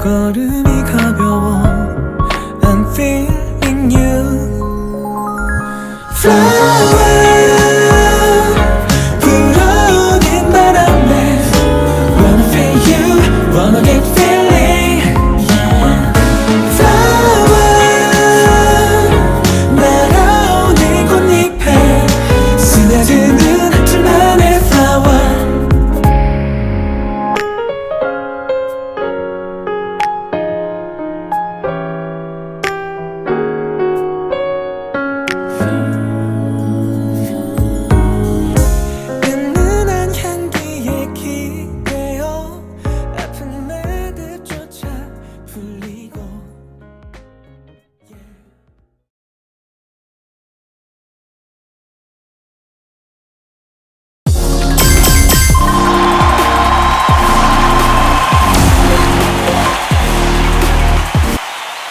걸음이 가벼워 and feel